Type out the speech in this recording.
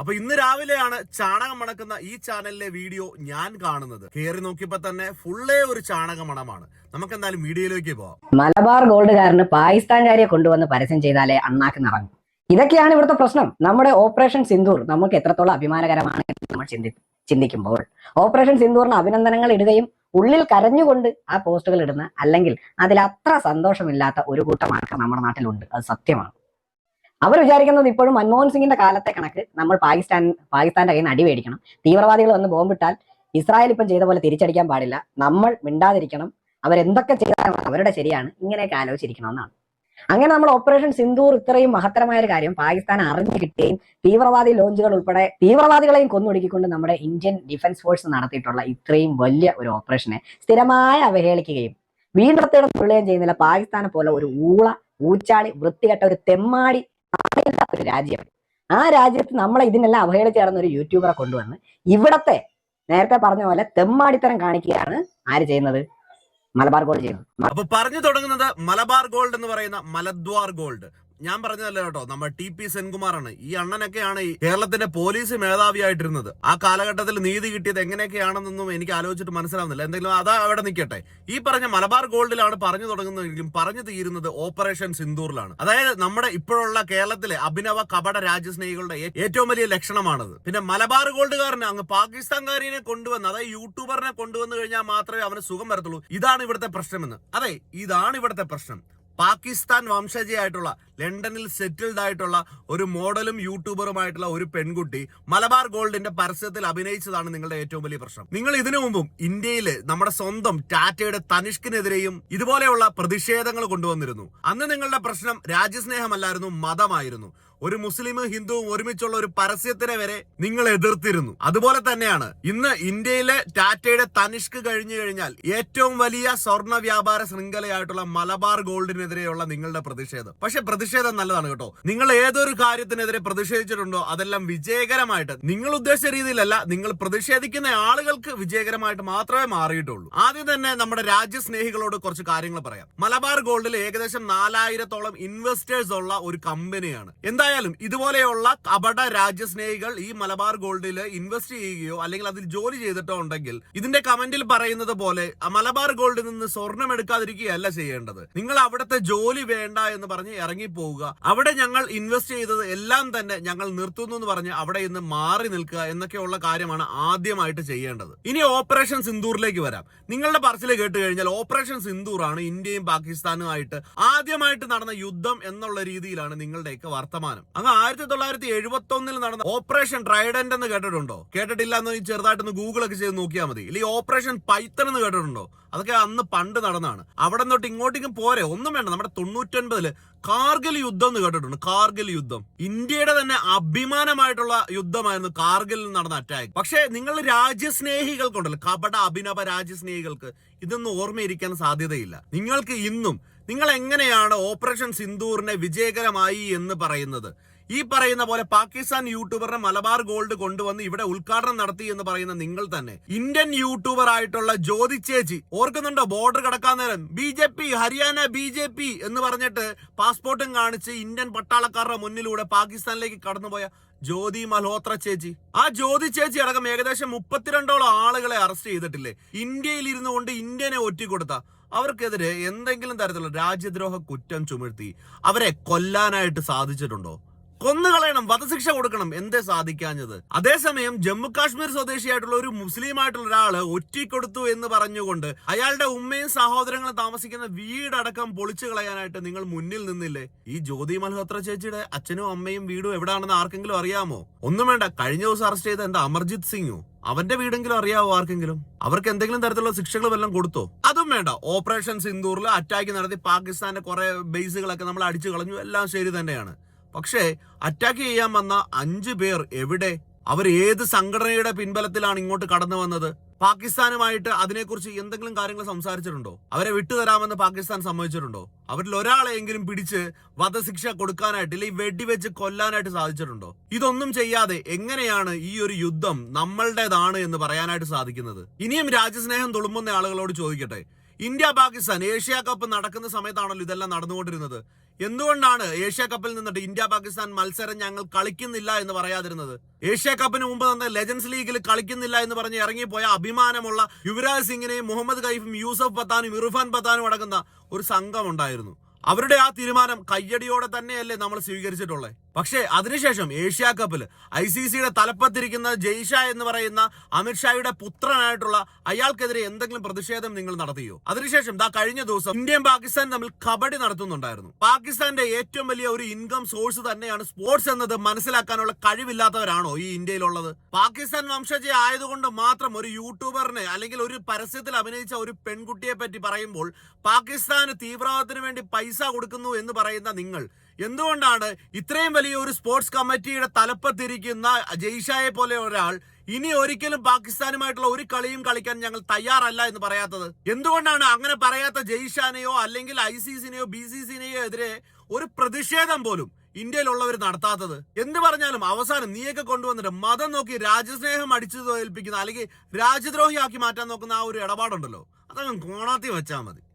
അപ്പൊ ഇന്ന് രാവിലെയാണ് ചാണകം മണക്കുന്ന ഈ ചാനലിലെ വീഡിയോ ഞാൻ കാണുന്നത്. കേറി നോക്കിയപ്പോ തന്നെ ഫുള്ളേ ഒരു ചാണക മണമാണ് നമുക്ക് എന്തായാലും വീഡിയോയിലേക്ക് പോവാം. മലബാർ ഗോൾഡുകാരന് പാകിസ്ഥാൻകാരിയെ കൊണ്ടുവന്ന് പരസ്യം ചെയ്താലേ അണ്ണാക്ക് നിറങ്ങും. ഇതൊക്കെയാണ് ഇവിടുത്തെ പ്രശ്നം. നമ്മുടെ ഓപ്പറേഷൻ സിന്ദൂർ നമുക്ക് എത്രത്തോളം അഭിമാനകരമാണ് നമ്മൾ ചിന്തി ചിന്തിക്കുമ്പോൾ. ഓപ്പറേഷൻ സിന്ദൂറിന് അഭിനന്ദനങ്ങൾ ഇടുകയും ഉള്ളിൽ കരഞ്ഞുകൊണ്ട് ആ പോസ്റ്റുകൾ ഇടുന്ന അല്ലെങ്കിൽ അതിൽ അത്ര സന്തോഷമില്ലാത്ത ഒരു കൂട്ടം ആൾക്കാർ നമ്മുടെ നാട്ടിലുണ്ട്. അത് സത്യമാണ്. അവർ വിചാരിക്കുന്നത് ഇപ്പോഴും മൻമോഹൻ സിംഗിന്റെ കാലത്തെ കണക്ക് നമ്മൾ പാകിസ്ഥാൻ പാകിസ്ഥാന്റെ കയ്യിൽ നിന്ന് അടി മേടിക്കണം. തീവ്രവാദികൾ വന്ന് ബോംബിട്ടാൽ ഇസ്രായേൽ ഇപ്പം ചെയ്ത പോലെ തിരിച്ചടിക്കാൻ പാടില്ല. നമ്മൾ മിണ്ടാതിരിക്കണം. അവരെന്തൊക്കെ ചെയ്താലും അവരുടെ ശരിയാണ്. ഇങ്ങനെയൊക്കെ ആലോചിച്ചിരിക്കണമെന്നാണ്. അങ്ങനെ നമ്മൾ ഓപ്പറേഷൻ സിന്ദൂർ ഇത്രയും മഹത്തരമായ ഒരു കാര്യം പാകിസ്ഥാൻ അറിഞ്ഞു കിട്ടുകയും തീവ്രവാദി ലോഞ്ചുകൾ ഉൾപ്പെടെ തീവ്രവാദികളെയും കൊന്നൊടുക്കിക്കൊണ്ട് നമ്മുടെ ഇന്ത്യൻ ഡിഫൻസ് ഫോഴ്സ് നടത്തിയിട്ടുള്ള ഇത്രയും വലിയ ഒരു ഓപ്പറേഷനെ സ്ഥിരമായി അവഹേളിക്കുകയും വീണ്ടെടുത്തിടം തുള്ളുകയും ചെയ്യുന്നില്ല. പാകിസ്ഥാനെ പോലെ ഒരു ഊള ഊച്ചാളി വൃത്തികെട്ട ഒരു തെമ്മാടി നാണയമില്ലാത്ത ഒരു രാജ്യം. ആ രാജ്യത്ത് നമ്മളെ ഇതിനെല്ലാം അവഹേളിച്ച് നടന്ന ഒരു യൂട്യൂബറെ കൊണ്ടുവന്ന് ഇവിടത്തെ നേരത്തെ പറഞ്ഞ പോലെ തെമ്മാടിത്തരം കാണിക്കുകയാണ് ആര് ചെയ്യുന്നത്? മലബാർ ഗോൾഡ് ചെയ്യുന്നത്. അപ്പൊ പറഞ്ഞു തുടങ്ങുന്നത് മലബാർ ഗോൾഡ് എന്ന് പറയുന്ന മലദ്വാർ ഗോൾഡ്. ഞാൻ പറഞ്ഞതല്ല കേട്ടോ നമ്മൾ ടി പി സെൻകുമാറാണ്. ഈ അണ്ണനൊക്കെയാണ് കേരളത്തിന്റെ പോലീസ് മേധാവിയായിട്ടിരുന്നത്. ആ കാലഘട്ടത്തിൽ നീതി കിട്ടിയത് എങ്ങനെയൊക്കെയാണെന്നൊന്നും എനിക്ക് ആലോചിച്ചിട്ട് മനസ്സിലാവുന്നില്ല. എന്തെങ്കിലും അതാ അവിടെ നിൽക്കട്ടെ ഈ പറഞ്ഞ മലബാർ ഗോൾഡിലാണ് പറഞ്ഞു തുടങ്ങുന്നതെങ്കിലും പറഞ്ഞു തീരുന്നത് ഓപ്പറേഷൻ സിന്ദൂറിലാണ്. അതായത് നമ്മുടെ ഇപ്പോഴുള്ള കേരളത്തിലെ അഭിനവ കപട രാജ്യസ്നേഹികളുടെ ഏറ്റവും വലിയ ലക്ഷണമാണത്. പിന്നെ മലബാർ ഗോൾഡുകാരനെ അങ്ങ് പാകിസ്ഥാൻകാരിനെ കൊണ്ടുവന്ന് അതായത് യൂട്യൂബറിനെ കൊണ്ടുവന്നു കഴിഞ്ഞാൽ മാത്രമേ അവന് സുഖം വരത്തുള്ളൂ. ഇതാണ് ഇവിടുത്തെ പ്രശ്നമെന്ന്. അതെ ഇതാണ് ഇവിടുത്തെ പ്രശ്നം. പാകിസ്ഥാൻ വംശജയായിട്ടുള്ള ലണ്ടനിൽ സെറ്റിൽഡ് ആയിട്ടുള്ള ഒരു മോഡലും യൂട്യൂബറുമായിട്ടുള്ള ഒരു പെൺകുട്ടി മലബാർ ഗോൾഡിന്റെ പരസ്യത്തിൽ അഭിനയിച്ചതാണ് നിങ്ങളുടെ ഏറ്റവും വലിയ പ്രശ്നം. നിങ്ങൾ ഇതിനു മുമ്പും ഇന്ത്യയിൽ നമ്മുടെ സ്വന്തം ടാറ്റയുടെ തനിഷ്കിനെതിരെയും ഇതുപോലെയുള്ള പ്രതിഷേധങ്ങൾ കൊണ്ടുവന്നിരുന്നു. അന്ന് നിങ്ങളുടെ പ്രശ്നം രാജ്യസ്നേഹമല്ലായിരുന്നു മതമായിരുന്നു. ഒരു മുസ്ലിമും ഹിന്ദുവും ഒരുമിച്ചുള്ള ഒരു പരസ്യത്തിനെ വരെ നിങ്ങൾ എതിർത്തിരുന്നു. അതുപോലെ തന്നെയാണ് ഇന്ന് ഇന്ത്യയിലെ ടാറ്റയുടെ തനിഷ്ക് കഴിഞ്ഞു കഴിഞ്ഞാൽ ഏറ്റവും വലിയ സ്വർണ വ്യാപാര ശൃംഖലയായിട്ടുള്ള മലബാർ ഗോൾഡിനെതിരെയുള്ള നിങ്ങളുടെ പ്രതിഷേധം. പക്ഷെ പ്രതിഷേധം നല്ലതാണ് കേട്ടോ. നിങ്ങൾ ഏതൊരു കാര്യത്തിനെതിരെ പ്രതിഷേധിച്ചിട്ടുണ്ടോ അതെല്ലാം വിജയകരമായിട്ട് നിങ്ങൾ ഉദ്ദേശിച്ച രീതിയിലല്ല നിങ്ങൾ പ്രതിഷേധിക്കുന്ന ആളുകൾക്ക് വിജയകരമായിട്ട് മാത്രമേ മാറിയിട്ടുള്ളൂ. ആദ്യം തന്നെ നമ്മുടെ രാജ്യസ്നേഹികളോട് കുറച്ച് കാര്യങ്ങൾ പറയാം. മലബാർ ഗോൾഡിൽ ഏകദേശം നാലായിരത്തോളം ഇൻവെസ്റ്റേഴ്സ് ഉള്ള ഒരു കമ്പനിയാണ്. എന്തായാലും ഇതുപോലെയുള്ള കപട രാജ്യസ്നേഹികൾ ഈ മലബാർ ഗോൾഡിൽ ഇൻവെസ്റ്റ് ചെയ്യുകയോ അല്ലെങ്കിൽ അതിൽ ജോലി ചെയ്തിട്ടോ ഉണ്ടെങ്കിൽ ഇതിന്റെ കമന്റിൽ പറയുന്നത് പോലെ മലബാർ ഗോൾഡിൽ നിന്ന് സ്വർണം എടുക്കാതിരിക്കുകയല്ല ചെയ്യേണ്ടത്. നിങ്ങൾ അവിടുത്തെ ജോലി വേണ്ട എന്ന് പറഞ്ഞ് ഇറങ്ങിപ്പോവുക അവിടെ ഞങ്ങൾ ഇൻവെസ്റ്റ് ചെയ്തത് എല്ലാം തന്നെ ഞങ്ങൾ നിർത്തുന്നു എന്ന് പറഞ്ഞ് അവിടെ നിന്ന് മാറി നിൽക്കുക എന്നൊക്കെയുള്ള കാര്യമാണ് ആദ്യമായിട്ട് ചെയ്യേണ്ടത്. ഇനി ഓപ്പറേഷൻ സിന്ദൂറിലേക്ക് വരാം. നിങ്ങളുടെ പറച്ചിൽ കേട്ട് കഴിഞ്ഞാൽ ഓപ്പറേഷൻ സിന്ദൂർ ആണ് ഇന്ത്യയും പാകിസ്ഥാനുമായിട്ട് ആദ്യമായിട്ട് നടന്ന യുദ്ധം എന്നുള്ള രീതിയിലാണ് നിങ്ങളുടെയൊക്കെ വർത്തമാനം. അങ്ങ് ആയിരത്തി തൊള്ളായിരത്തി എഴുപത്തി ഒന്നിൽ നടന്ന ഓപ്പറേഷൻ ട്രൈഡന്റ് എന്ന് കേട്ടിട്ടുണ്ടോ? കേട്ടിട്ടില്ല എന്ന് ചെറുതായിട്ടൊന്ന് ഗൂഗിൾ ഒക്കെ ചെയ്ത് നോക്കിയാൽ മതി. ഇല്ലെങ്കിൽ ഓപ്പറേഷൻ പൈത്തൺ എന്ന് കേട്ടിട്ടുണ്ടോ? അതൊക്കെ അന്ന് പണ്ട് നടന്നാണ് അവിടെ തൊട്ട് ഇങ്ങോട്ടേക്കും പോരെ. ഒന്നും വേണ്ട. നമ്മുടെ തൊണ്ണൂറ്റൊൻപതിൽ കാർഗിൽ യുദ്ധം എന്ന് കേട്ടിട്ടുണ്ട്. കാർഗിൽ യുദ്ധം. ഇന്ത്യയുടെ തന്നെ അഭിമാനമായിട്ടുള്ള യുദ്ധമായിരുന്നു കാർഗിലിൽ നടന്ന അറ്റാക്ക് പക്ഷേ നിങ്ങൾ രാജ്യസ്നേഹികൾക്കുണ്ടല്ലോ. കപട അഭിനവ രാജ്യസ്നേഹികൾക്ക് ഇതൊന്നും ഓർമ്മയിരിക്കാൻ സാധ്യതയില്ല. നിങ്ങൾക്ക് ഇന്നും നിങ്ങൾ എങ്ങനെയാണ് ഓപ്പറേഷൻ സിന്ദൂറിനെ വിജയകരമായി എന്ന് പറയുന്നത്? ഈ പറയുന്ന പോലെ പാകിസ്ഥാൻ യൂട്യൂബറിനെ മലബാർ ഗോൾഡ് കൊണ്ടുവന്ന് ഇവിടെ ഉദ്ഘാടനം നടത്തി എന്ന് പറയുന്ന നിങ്ങൾ തന്നെ. ഇന്ത്യൻ യൂട്യൂബർ ആയിട്ടുള്ള ജ്യോതി ചേച്ചി ഓർക്കുന്നുണ്ടോ? ബോർഡർ കടക്കാൻ നേരം. B J P Haryana B J P എന്ന് പറഞ്ഞിട്ട് പാസ്പോർട്ടും കാണിച്ച് ഇന്ത്യൻ പട്ടാളക്കാരുടെ മുന്നിലൂടെ പാകിസ്ഥാനിലേക്ക് കടന്നുപോയ ജ്യോതി മൽഹോത്ര ചേച്ചി. ആ ജ്യോതി ചേച്ചി അടക്കം ഏകദേശം മുപ്പത്തിരണ്ടോളം ആളുകളെ അറസ്റ്റ് ചെയ്തിട്ടില്ലേ? ഇന്ത്യയിൽ ഇരുന്നുകൊണ്ട് ഇന്ത്യനെ ഒറ്റിക്കൊടുത്ത അവർക്കെതിരെ എന്തെങ്കിലും തരത്തിലുള്ള രാജ്യദ്രോഹ കുറ്റം ചുമർത്തി അവരെ കൊല്ലാനായിട്ട് സാധിച്ചിട്ടുണ്ടോ? കൊന്നുകളയണം വധശിക്ഷ കൊടുക്കണം എന്തേ സാധിക്കാഞ്ഞത്? അതേസമയം ജമ്മു കാശ്മീർ സ്വദേശിയായിട്ടുള്ള ഒരു മുസ്ലിം ആയിട്ടുള്ള ഒരാൾ ഒറ്റിക്കൊടുത്തു എന്ന് പറഞ്ഞുകൊണ്ട് അയാളുടെ ഉമ്മയും സഹോദരങ്ങളും താമസിക്കുന്ന വീടടക്കം പൊളിച്ചു കളയാനായിട്ട് നിങ്ങൾ മുന്നിൽ നിന്നില്ലേ? ഈ ജ്യോതി മൽഹോത്ര ചേച്ചിയുടെ അച്ഛനും അമ്മയും വീടും എവിടാണെന്ന് ആർക്കെങ്കിലും അറിയാമോ? ഒന്നും വേണ്ട കഴിഞ്ഞ ദിവസം അറസ്റ്റ് ചെയ്ത എന്താ അമർജിത് സിംഗോ? അവന്റെ വീടെങ്കിലും അറിയാവോ ആർക്കെങ്കിലും? അവർക്ക് എന്തെങ്കിലും തരത്തിലുള്ള ശിക്ഷകൾ വല്ലതും കൊടുത്തോ? അതും വേണ്ട ഓപ്പറേഷൻ സിന്ദൂറിൽ അറ്റാക്ക് നടത്തി പാകിസ്ഥാന്റെ കുറെ ബേസുകളൊക്കെ നമ്മൾ അടിച്ചു കളഞ്ഞു എല്ലാം ശരി തന്നെയാണ്. പക്ഷേ അറ്റാക്ക് ചെയ്യാൻ വന്ന അഞ്ചു പേർ എവിടെ? അവർ ഏത് സംഘടനയുടെ പിൻബലത്തിലാണ് ഇങ്ങോട്ട് കടന്നു വന്നത്? പാകിസ്ഥാനുമായിട്ട് അതിനെക്കുറിച്ച് എന്തെങ്കിലും കാര്യങ്ങൾ സംസാരിച്ചിട്ടുണ്ടോ? അവരെ വിട്ടുതരാമെന്ന് പാകിസ്ഥാൻ സമ്മതിച്ചിട്ടുണ്ടോ? അവരിൽ ഒരാളെയെങ്കിലും പിടിച്ച് വധശിക്ഷ കൊടുക്കാനായിട്ട് അല്ലെങ്കിൽ വെടിവെച്ച് കൊല്ലാനായിട്ട് സാധിച്ചിട്ടുണ്ടോ? ഇതൊന്നും ചെയ്യാതെ എങ്ങനെയാണ് ഈ ഒരു യുദ്ധം നമ്മളുടേതാണ് എന്ന് പറയാനായിട്ട് സാധിക്കുന്നത്? ഇനിയും രാജ്യസ്നേഹം തുളുമ്പുന്ന ആളുകളോട് ചോദിക്കട്ടെ. ഇന്ത്യ പാകിസ്ഥാൻ ഏഷ്യ കപ്പ് നടക്കുന്ന സമയത്താണല്ലോ ഇതെല്ലാം നടന്നുകൊണ്ടിരുന്നത്. എന്തുകൊണ്ടാണ് ഏഷ്യ കപ്പിൽ നിന്നിട്ട് ഇന്ത്യ പാകിസ്ഥാൻ മത്സരം ഞങ്ങൾ കളിക്കുന്നില്ല എന്ന് പറയാതിരുന്നത്? ഏഷ്യ കപ്പിന് മുമ്പ് തന്നെ ലെജൻസ് ലീഗിൽ കളിക്കുന്നില്ല എന്ന് പറഞ്ഞ് ഇറങ്ങിപ്പോയ അഭിമാനമുള്ള യുവരാജ് സിംഗിനെയും മുഹമ്മദ് കൈഫും യൂസഫ് പത്താനും ഇർഫാൻ പത്താനും അടങ്ങുന്ന ഒരു സംഘം ഉണ്ടായിരുന്നു. അവരുടെ ആ തീരുമാനം കയ്യടിയോടെ തന്നെയല്ലേ നമ്മൾ സ്വീകരിച്ചിട്ടുള്ളത് പക്ഷേ അതിനുശേഷം ഏഷ്യ കപ്പിൽ ഐ സി സിയുടെ തലപ്പത്തിരിക്കുന്ന ജയ്ഷ എന്ന് പറയുന്ന അമിത്ഷായുടെ പുത്രനായിട്ടുള്ള അയാൾക്കെതിരെ എന്തെങ്കിലും പ്രതിഷേധം നിങ്ങൾ നടത്തിയോ? അതിനുശേഷം ദാ കഴിഞ്ഞ ദിവസം ഇന്ത്യയും പാകിസ്ഥാൻ തമ്മിൽ കബഡി നടത്തുന്നുണ്ടായിരുന്നു. പാകിസ്ഥാന്റെ ഏറ്റവും വലിയ ഒരു ഇൻകം സോഴ്സ് തന്നെയാണ് സ്പോർട്സ് എന്നത് മനസ്സിലാക്കാനുള്ള കഴിവില്ലാത്തവരാണോ ഈ ഇന്ത്യയിലുള്ളത്? പാകിസ്ഥാൻ വംശജ ആയതുകൊണ്ട് മാത്രം ഒരു യൂട്യൂബറിനെ അല്ലെങ്കിൽ ഒരു പരസ്യത്തിൽ അഭിനയിച്ച ഒരു പെൺകുട്ടിയെ പറ്റി പറയുമ്പോൾ പാകിസ്ഥാന് തീവ്രവാദത്തിന് വേണ്ടി പൈസ കൊടുക്കുന്നു എന്ന് പറയുന്ന നിങ്ങൾ. എന്തുകൊണ്ടാണ് ഇത്രയും വലിയ ഒരു സ്പോർട്സ് കമ്മിറ്റിയുടെ തലപ്പത്തിരിക്കുന്ന ജയ്ഷായെ പോലെ ഒരാൾ ഇനി ഒരിക്കലും പാകിസ്ഥാനുമായിട്ടുള്ള ഒരു കളിയും കളിക്കാൻ ഞങ്ങൾ തയ്യാറല്ല എന്ന് പറയാത്തത്? എന്തുകൊണ്ടാണ് അങ്ങനെ പറയാത്ത ജയ്ഷാനെയോ അല്ലെങ്കിൽ ഐ സി സിനെയോ ബി സി സിനെയോ എതിരെ ഒരു പ്രതിഷേധം പോലും ഇന്ത്യയിലുള്ളവർ നടത്താത്തത്? എന്ത് പറഞ്ഞാലും അവസാനം നീയൊക്കെ കൊണ്ടുവന്നിട്ട് മതം നോക്കി രാജ്യസ്നേഹം അടിച്ചു തോൽപ്പിക്കുന്ന അല്ലെങ്കിൽ രാജ്യദ്രോഹിയാക്കി മാറ്റാൻ നോക്കുന്ന ആ ഒരു ഇടപാടുണ്ടല്ലോ. അതങ്ങ് കോണാത്തി വെച്ചാൽ മതി.